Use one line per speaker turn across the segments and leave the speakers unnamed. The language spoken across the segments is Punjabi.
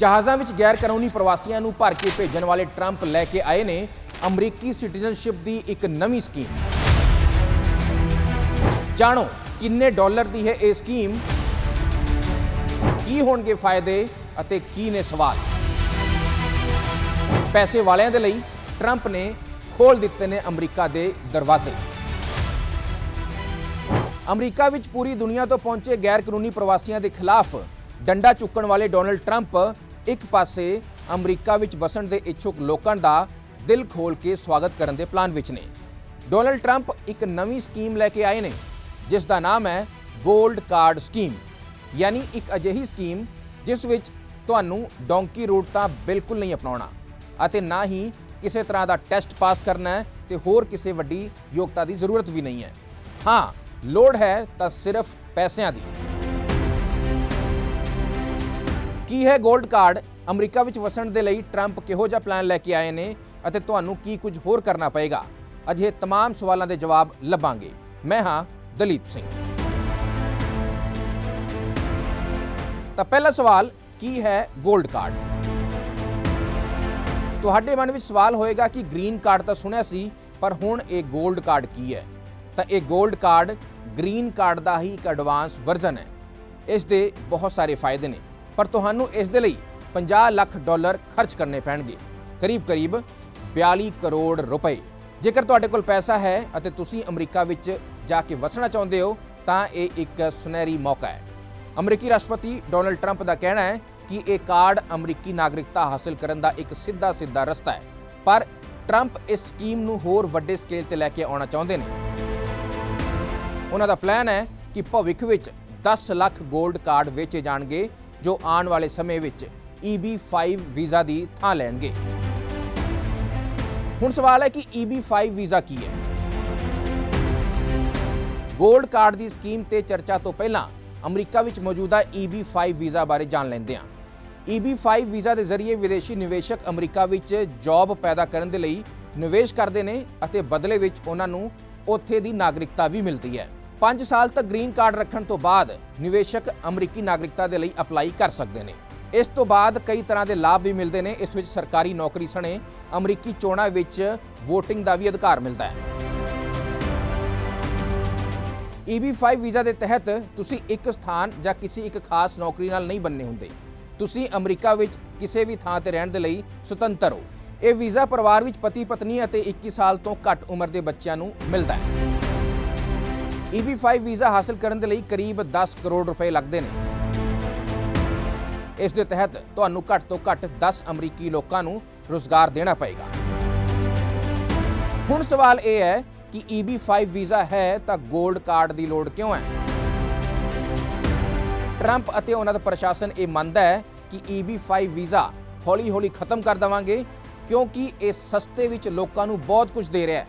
ਜਹਾਜ਼ਾਂ ਵਿੱਚ ਗੈਰ ਕਾਨੂੰਨੀ ਪ੍ਰਵਾਸੀਆਂ ਨੂੰ ਭਰ ਕੇ ਭੇਜਣ ਵਾਲੇ ਟਰੰਪ ਲੈ ਕੇ ਆਏ ਨੇ ਅਮਰੀਕੀ ਸਿਟੀਜ਼ਨਸ਼ਿਪ ਦੀ ਇੱਕ ਨਵੀਂ ਸਕੀਮ। ਜਾਣੋ ਕਿੰਨੇ ਡਾਲਰ ਦੀ ਹੈ ਇਹ ਸਕੀਮ? ਕੀ ਹੋਣਗੇ ਫਾਇਦੇ ਅਤੇ ਕੀ ਨੇ ਸਵਾਲ? ਪੈਸੇ ਵਾਲਿਆਂ ਦੇ ਲਈ ਟਰੰਪ ਨੇ ਖੋਲ ਦਿੱਤੇ ਨੇ ਅਮਰੀਕਾ ਦੇ ਦਰਵਾਜ਼ੇ। ਅਮਰੀਕਾ ਵਿੱਚ ਪੂਰੀ ਦੁਨੀਆ ਤੋਂ ਪਹੁੰਚੇ ਗੈਰ ਕਾਨੂੰਨੀ ਪ੍ਰਵਾਸੀਆਂ ਦੇ ਖਿਲਾਫ ਡੰਡਾ ਚੁੱਕਣ ਵਾਲੇ ਡੋਨਲਡ ਟਰੰਪ ਇੱਕ ਪਾਸੇ ਅਮਰੀਕਾ ਵਿੱਚ ਵਸਣ ਦੇ ਇੱਛੁਕ ਲੋਕਾਂ ਦਾ ਦਿਲ ਖੋਲ ਕੇ ਸਵਾਗਤ ਕਰਨ ਦੇ ਪਲਾਨ ਵਿੱਚ ਨੇ। ਡੋਨਲਡ ਟਰੰਪ ਇੱਕ ਨਵੀਂ ਸਕੀਮ ਲੈ ਕੇ ਆਏ ਨੇ, ਜਿਸ ਦਾ ਨਾਮ ਹੈ 골ਡ ਕਾਰਡ ਸਕੀਮ। ਯਾਨੀ ਇੱਕ ਅਜਿਹੀ ਸਕੀਮ ਜਿਸ ਵਿੱਚ ਤੁਹਾਨੂੰ ਡੋਂਕੀ ਰੂਟ ਤਾਂ ਬਿਲਕੁਲ ਨਹੀਂ ਅਪਣਾਉਣਾ ਅਤੇ ਨਾ ਹੀ ਕਿਸੇ ਤਰ੍ਹਾਂ ਦਾ ਟੈਸਟ ਪਾਸ ਕਰਨਾ ਹੈ ਤੇ ਹੋਰ ਕਿਸੇ ਵੱਡੀ ਯੋਗਤਾ ਦੀ ਜ਼ਰੂਰਤ ਵੀ ਨਹੀਂ ਹੈ। ਹਾਂ, ਲੋੜ ਹੈ ਤਾਂ ਸਿਰਫ ਪੈਸਿਆਂ ਦੀ। ਕੀ ਹੈ ਗੋਲਡ ਕਾਰਡ? ਅਮਰੀਕਾ ਵਿੱਚ ਵਸਣ ਦੇ ਲਈ ਟਰੰਪ ਕਿਹੋ ਜਿਹਾ ਪਲਾਨ ਲੈ ਕੇ ਆਏ ਨੇ ਅਤੇ ਤੁਹਾਨੂੰ ਕੀ ਕੁਝ ਹੋਰ ਕਰਨਾ ਪਏਗਾ? ਅਜਿਹੇ तमाम ਸਵਾਲਾਂ ਦੇ ਜਵਾਬ ਲੱਭਾਂਗੇ। ਮੈਂ ਹਾਂ ਦਲੀਪ ਸਿੰਘ। ਤਾਂ ਪਹਿਲਾ ਸਵਾਲ, ਕੀ ਹੈ ਗੋਲਡ ਕਾਰਡ? ਤੁਹਾਡੇ ਮਨ ਵਿੱਚ ਸਵਾਲ ਹੋਏਗਾ ਕਿ ਗ੍ਰੀਨ ਕਾਰਡ ਤਾਂ ਸੁਣਿਆ ਸੀ, ਪਰ ਹੁਣ ਇਹ ਗੋਲਡ ਕਾਰਡ ਕੀ ਹੈ? ਤਾਂ ਇਹ ਗੋਲਡ ਕਾਰਡ ਗ੍ਰੀਨ ਕਾਰਡ ਦਾ ਹੀ ਇੱਕ ਐਡਵਾਂਸ ਵਰਜ਼ਨ ਹੈ। ਇਸ ਦੇ ਬਹੁਤ ਸਾਰੇ ਫਾਇਦੇ ਨੇ। ਪਰ ਤੁਹਾਨੂੰ ਇਸ ਦੇ ਲਈ 50 ਲੱਖ ਡਾਲਰ ਖਰਚ ਕਰਨੇ ਪੈਣਗੇ। ਕਰੀਬ-ਕਰੀਬ 42 ਕਰੋੜ ਰੁਪਏ। ਜੇਕਰ ਤੁਹਾਡੇ ਕੋਲ ਪੈਸਾ ਹੈ ਅਤੇ ਤੁਸੀਂ ਅਮਰੀਕਾ ਵਿੱਚ ਜਾ ਕੇ ਵਸਣਾ ਚਾਹੁੰਦੇ ਹੋ, ਤਾਂ ਇਹ ਇੱਕ ਸੁਨਹਿਰੀ ਮੌਕਾ ਹੈ। ਅਮਰੀਕੀ ਰਾਸ਼ਟਰਪਤੀ ਡੋਨਲਡ ਟਰੰਪ ਦਾ ਕਹਿਣਾ ਹੈ ਕਿ ਇਹ ਕਾਰਡ ਅਮਰੀਕੀ ਨਾਗਰਿਕਤਾ ਹਾਸਲ ਕਰਨ ਦਾ ਇੱਕ ਸਿੱਧਾ ਸਿੱਧਾ ਰਸਤਾ ਹੈ। ਪਰ ਟਰੰਪ ਇਸ ਸਕੀਮ ਨੂੰ ਹੋਰ ਵੱਡੇ ਸਕੇਲ ਤੇ ਲੈ ਕੇ ਆਉਣਾ ਚਾਹੁੰਦੇ ਨੇ। ਉਹਨਾਂ ਦਾ ਪਲਾਨ ਹੈ ਕਿ ਭਵਿੱਖ ਵਿੱਚ 10 ਲੱਖ 골ਡ ਕਾਰਡ ਵੇਚੇ ਜਾਣਗੇ ਜੋ ਆਉਣ ਵਾਲੇ ਸਮੇਂ ਵਿੱਚ EB5 ਵੀਜ਼ਾ ਦੀ ਥਾਂ ਲੈਣਗੇ। ਹੁਣ ਸਵਾਲ ਹੈ ਕਿ EB5 ਵੀਜ਼ਾ ਕੀ ਹੈ? ਗੋਲਡ ਕਾਰਡ ਦੀ ਸਕੀਮ ਤੇ ਚਰਚਾ ਤੋਂ ਪਹਿਲਾਂ ਅਮਰੀਕਾ ਵਿੱਚ ਮੌਜੂਦਾ EB5 ਵੀਜ਼ਾ ਬਾਰੇ ਜਾਣ ਲੈਂਦੇ ਹਾਂ। EB5 ਵੀਜ਼ਾ ਦੇ ਜ਼ਰੀਏ ਵਿਦੇਸ਼ੀ ਨਿਵੇਸ਼ਕ ਅਮਰੀਕਾ ਵਿੱਚ ਜੌਬ ਪੈਦਾ ਕਰਨ ਦੇ ਲਈ ਨਿਵੇਸ਼ ਕਰਦੇ ਨੇ ਅਤੇ ਬਦਲੇ ਵਿੱਚ ਉਹਨਾਂ ਨੂੰ ਉੱਥੇ ਦੀ ਨਾਗਰਿਕਤਾ ਵੀ ਮਿਲਦੀ ਹੈ। 5 ਸਾਲ ਤੱਕ ਗ੍ਰੀਨ ਕਾਰਡ ਰੱਖਣ ਤੋਂ ਬਾਅਦ ਨਿਵੇਸ਼ਕ ਅਮਰੀਕੀ ਨਾਗਰਿਕਤਾ ਦੇ ਲਈ ਅਪਲਾਈ ਕਰ ਸਕਦੇ ਨੇ। ਇਸ ਤੋਂ ਬਾਅਦ ਕਈ ਤਰ੍ਹਾਂ ਦੇ ਲਾਭ ਵੀ ਮਿਲਦੇ ਨੇ। ਇਸ ਵਿੱਚ ਸਰਕਾਰੀ ਨੌਕਰੀ ਸਣੇ ਅਮਰੀਕੀ ਚੋਣਾਂ ਵਿੱਚ VOTING ਦਾ ਵੀ ਅਧਿਕਾਰ ਮਿਲਦਾ ਹੈ। EB5 ਵੀਜ਼ਾ ਦੇ ਤਹਿਤ ਤੁਸੀਂ ਇੱਕ ਸਥਾਨ ਜਾਂ ਕਿਸੇ ਇੱਕ ਖਾਸ ਨੌਕਰੀ ਨਾਲ ਨਹੀਂ ਬੰਨੇ ਹੁੰਦੇ। ਤੁਸੀਂ ਅਮਰੀਕਾ ਵਿੱਚ ਕਿਸੇ ਵੀ ਥਾਂ ਤੇ ਰਹਿਣ ਦੇ ਲਈ ਸੁਤੰਤਰ ਹੋ। ਇਹ ਵੀਜ਼ਾ ਪਰਿਵਾਰ ਵਿੱਚ ਪਤੀ ਪਤਨੀ ਅਤੇ 21 ਸਾਲ ਤੋਂ ਘੱਟ ਉਮਰ ਦੇ ਬੱਚਿਆਂ ਨੂੰ ਮਿਲਦਾ ਹੈ। EB5 ਵੀਜ਼ਾ ਹਾਸਲ ਕਰਨ ਦੇ ਲਈ ਕਰੀਬ 10 ਕਰੋੜ ਰੁਪਏ ਲੱਗਦੇ ਨੇ। ਇਸ ਦੇ ਤਹਿਤ ਤੁਹਾਨੂੰ ਘੱਟ ਤੋਂ ਘੱਟ 10 ਅਮਰੀਕੀ ਲੋਕਾਂ ਨੂੰ ਰੋਜ਼ਗਾਰ ਦੇਣਾ ਪਏਗਾ। ਹੁਣ ਸਵਾਲ ਇਹ ਹੈ ਕਿ EB5 ਵੀਜ਼ਾ ਹੈ ਤਾਂ 골ਡ ਕਾਰਡ ਦੀ ਲੋੜ ਕਿਉਂ ਹੈ? ਟਰੰਪ ਅਤੇ ਉਹਨਾਂ ਦਾ ਪ੍ਰਸ਼ਾਸਨ ਇਹ ਮੰਨਦਾ ਹੈ ਕਿ EB5 ਵੀਜ਼ਾ ਹੌਲੀ-ਹੌਲੀ ਖਤਮ ਕਰ ਦੇਵਾਂਗੇ ਕਿਉਂਕਿ ਇਹ ਸਸਤੇ ਵਿੱਚ ਲੋਕਾਂ ਨੂੰ ਬਹੁਤ ਕੁਝ ਦੇ ਰਿਹਾ ਹੈ।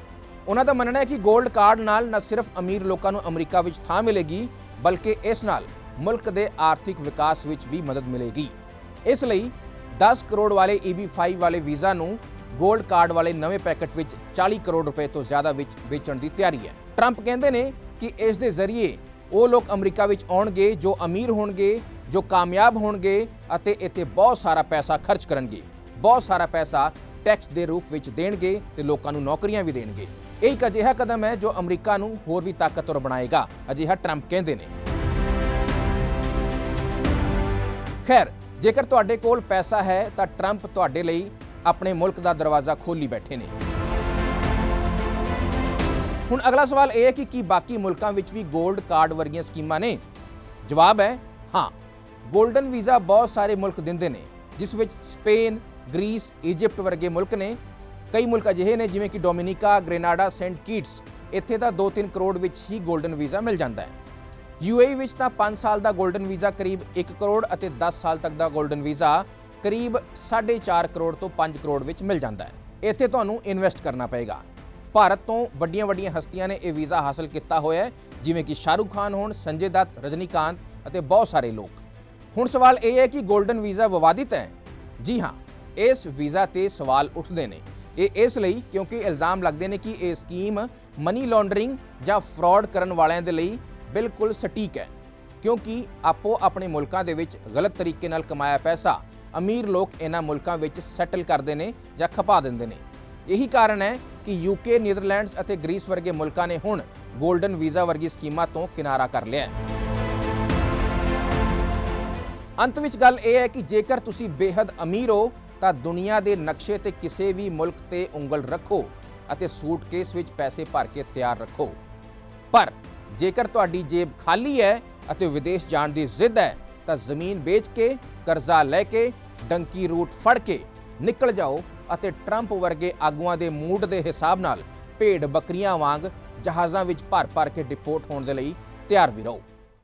ਉਹਨਾਂ ਦਾ ਮੰਨਣਾ ਹੈ ਕਿ 골ਡ ਕਾਰਡ ਨਾਲ ਨਾ ਸਿਰਫ ਅਮੀਰ ਲੋਕਾਂ ਨੂੰ ਅਮਰੀਕਾ ਵਿੱਚ ਥਾਂ ਮਿਲੇਗੀ, ਬਲਕਿ ਇਸ ਨਾਲ ਮੁਲਕ ਦੇ ਆਰਥਿਕ ਵਿਕਾਸ ਵਿੱਚ ਵੀ ਮਦਦ ਮਿਲੇਗੀ। ਇਸ ਲਈ 10 ਕਰੋੜ ਵਾਲੇ EB5 ਵਾਲੇ ਵੀਜ਼ਾ ਨੂੰ 골ਡ ਕਾਰਡ ਵਾਲੇ ਨਵੇਂ ਪੈਕੇਟ ਵਿੱਚ 40 ਕਰੋੜ ਰੁਪਏ ਤੋਂ ਜ਼ਿਆਦਾ ਵਿੱਚ ਵੇਚਣ ਦੀ ਤਿਆਰੀ ਹੈ। ਟਰੰਪ ਕਹਿੰਦੇ ਨੇ ਕਿ ਇਸ ਦੇ ਜ਼ਰੀਏ ਉਹ ਲੋਕ ਅਮਰੀਕਾ ਵਿੱਚ ਆਉਣਗੇ, ਜੋ ਅਮੀਰ ਹੋਣਗੇ, ਜੋ ਕਾਮਯਾਬ ਹੋਣਗੇ ਅਤੇ ਇੱਥੇ ਬਹੁਤ ਸਾਰਾ ਪੈਸਾ ਖਰਚ ਕਰਨਗੇ। ਬਹੁਤ ਸਾਰਾ ਪੈਸਾ ਟੈਕਸ ਦੇ ਰੂਪ ਵਿੱਚ ਦੇਣਗੇ ਤੇ ਲੋਕਾਂ ਨੂੰ ਨੌਕਰੀਆਂ ਵੀ ਦੇਣਗੇ। ਇਹ ਇੱਕ ਅਜਿਹਾ ਕਦਮ ਹੈ ਜੋ ਅਮਰੀਕਾ ਨੂੰ ਹੋਰ ਵੀ ਤਾਕਤਵਰ ਬਣਾਏਗਾ। ਅਜਿਹਾ ਟਰੰਪ ਕਹਿੰਦੇ ਨੇ। ਖੈਰ, ਜੇਕਰ ਤੁਹਾਡੇ ਕੋਲ ਪੈਸਾ ਹੈ, ਤਾਂ ਟਰੰਪ ਤੁਹਾਡੇ ਲਈ ਆਪਣੇ ਮੁਲਕ ਦਾ ਦਰਵਾਜ਼ਾ ਖੋਲੀ ਬੈਠੇ ਨੇ। ਹੁਣ ਅਗਲਾ ਸਵਾਲ ਇਹ ਹੈ ਕਿ ਕੀ ਬਾਕੀ ਮੁਲਕਾਂ ਵਿੱਚ ਵੀ 골ਡ ਕਾਰਡ ਵਰਗੀਆਂ ਸਕੀਮਾਂ ਨੇ? ਜਵਾਬ ਹੈ, ਹਾਂ। 골ਡਨ ਵੀਜ਼ਾ ਬਹੁਤ ਸਾਰੇ ਮੁਲਕ ਦਿੰਦੇ ਨੇ, ਜਿਸ ਵਿੱਚ ਸਪੇਨ, ਗ੍ਰੀਸ, ਇਜਿਪਟ ਵਰਗੇ ਮੁਲਕ ਨੇ ਕਈ ਮੁਲਕ ਅਜਿਹੇ ਨੇ ਜਿਵੇਂ ਕਿ ਡੋਮਿਨਿਕਾ, ਗ੍ਰੇਨਾਡਾ, ਸੈਂਟ ਕੀਟਸ। ਇੱਥੇ ਤਾਂ 2-3 ਕਰੋੜ ਵਿੱਚ ਹੀ 골ਡਨ ਵੀਜ਼ਾ ਮਿਲ ਜਾਂਦਾ ਹੈ। ਯੂਏਈ ਵਿੱਚ ਤਾਂ 5 ਸਾਲ ਦਾ 골ਡਨ ਵੀਜ਼ਾ ਕਰੀਬ 1 ਕਰੋੜ ਅਤੇ 10 ਸਾਲ ਤੱਕ ਦਾ 골ਡਨ ਵੀਜ਼ਾ ਕਰੀਬ 4.5 ਕਰੋੜ ਤੋਂ 5 ਕਰੋੜ ਵਿੱਚ ਮਿਲ ਜਾਂਦਾ ਹੈ। ਇੱਥੇ ਤੁਹਾਨੂੰ ਇਨਵੈਸਟ ਕਰਨਾ ਪਏਗਾ। ਭਾਰਤ ਤੋਂ ਵੱਡੀਆਂ ਵੱਡੀਆਂ ਹਸਤੀਆਂ ਨੇ ਇਹ ਵੀਜ਼ਾ ਹਾਸਲ ਕੀਤਾ ਹੋਇਆ ਹੈ, ਜਿਵੇਂ ਕਿ ਸ਼ਾਹਰੁਖ ਖਾਨ ਹੋਣ, ਸੰਜੇ ਦੱਤ, ਰਜਨੀਕਾਂਤ ਅਤੇ ਬਹੁਤ ਸਾਰੇ ਲੋਕ। ਹੁਣ ਸਵਾਲ ਇਹ ਹੈ ਕਿ 골ਡਨ ਵੀਜ਼ਾ ਵਿਵਾਦਿਤ ਹੈ? ਜੀ ਹਾਂ, ਇਸ ਵੀਜ਼ਾ ਤੇ ਸਵਾਲ ਉੱਠਦੇ ਨੇ। ਇਹ ਇਸ ਲਈ ਕਿਉਂਕਿ ਇਲਜ਼ਾਮ ਲੱਗਦੇ ਨੇ ਕਿ ਇਹ ਸਕੀਮ ਮਨੀ ਲਾਂਡਰਿੰਗ ਜਾਂ ਫਰਾਡ ਕਰਨ ਵਾਲਿਆਂ ਦੇ ਲਈ ਬਿਲਕੁਲ ਸਟੀਕ ਹੈ। ਕਿਉਂਕਿ ਆਪੋ ਆਪਣੇ ਮੁਲਕਾਂ ਦੇ ਵਿੱਚ ਗਲਤ ਤਰੀਕੇ ਨਾਲ ਕਮਾਇਆ ਪੈਸਾ ਅਮੀਰ ਲੋਕ ਇਹਨਾਂ ਮੁਲਕਾਂ ਵਿੱਚ ਸੈਟਲ ਕਰਦੇ ਨੇ ਜਾਂ ਖਪਾ ਦਿੰਦੇ ਨੇ। ਇਹੀ ਕਾਰਨ ਹੈ ਕਿ ਯੂਕੇ ਨੀਦਰਲੈਂਡਸ ਅਤੇ ਗ੍ਰੀਸ ਵਰਗੇ ਮੁਲਕਾਂ ਨੇ ਹੁਣ ਗੋਲਡਨ ਵੀਜ਼ਾ ਵਰਗੀ ਸਕੀਮਾਂ ਤੋਂ ਕਿਨਾਰਾ ਕਰ ਲਿਆ ਹੈ। ਅੰਤ ਵਿੱਚ ਗੱਲ ਇਹ ਹੈ ਕਿ ਜੇਕਰ ਤੁਸੀਂ ਬੇहद ਅਮੀਰ ਹੋ ਤਾਂ ਦੁਨੀਆ ਦੇ ਨਕਸ਼ੇ ਤੇ ਕਿਸੇ ਵੀ ਮੁਲਕ ਤੇ ਉਂਗਲ ਰੱਖੋ ਅਤੇ ਸੂਟਕੇਸ ਵਿੱਚ ਪੈਸੇ ਭਰ ਕੇ ਤਿਆਰ ਰੱਖੋ। ਪਰ ਜੇਕਰ ਤੁਹਾਡੀ ਜੇਬ ਖਾਲੀ ਹੈ ਅਤੇ ਵਿਦੇਸ਼ ਜਾਣ ਦੀ ਜ਼ਿੱਦ ਹੈ, ਤਾਂ ਜ਼ਮੀਨ ਵੇਚ ਕੇ, ਕਰਜ਼ਾ ਲੈ ਕੇ, ਡੰਕੀ ਰੂਟ ਫੜ ਕੇ ਨਿਕਲ ਜਾਓ ਅਤੇ ਟਰੰਪ ਵਰਗੇ ਆਗੂਆਂ ਦੇ ਮੂਡ ਦੇ ਹਿਸਾਬ ਨਾਲ ਭੇਡ ਬੱਕਰੀਆਂ ਵਾਂਗ ਜਹਾਜ਼ਾਂ ਵਿੱਚ ਭਰ ਭਰ ਕੇ ਡਿਪੋਰਟ ਹੋਣ ਦੇ ਲਈ ਤਿਆਰ ਵੀ ਰਹੋ।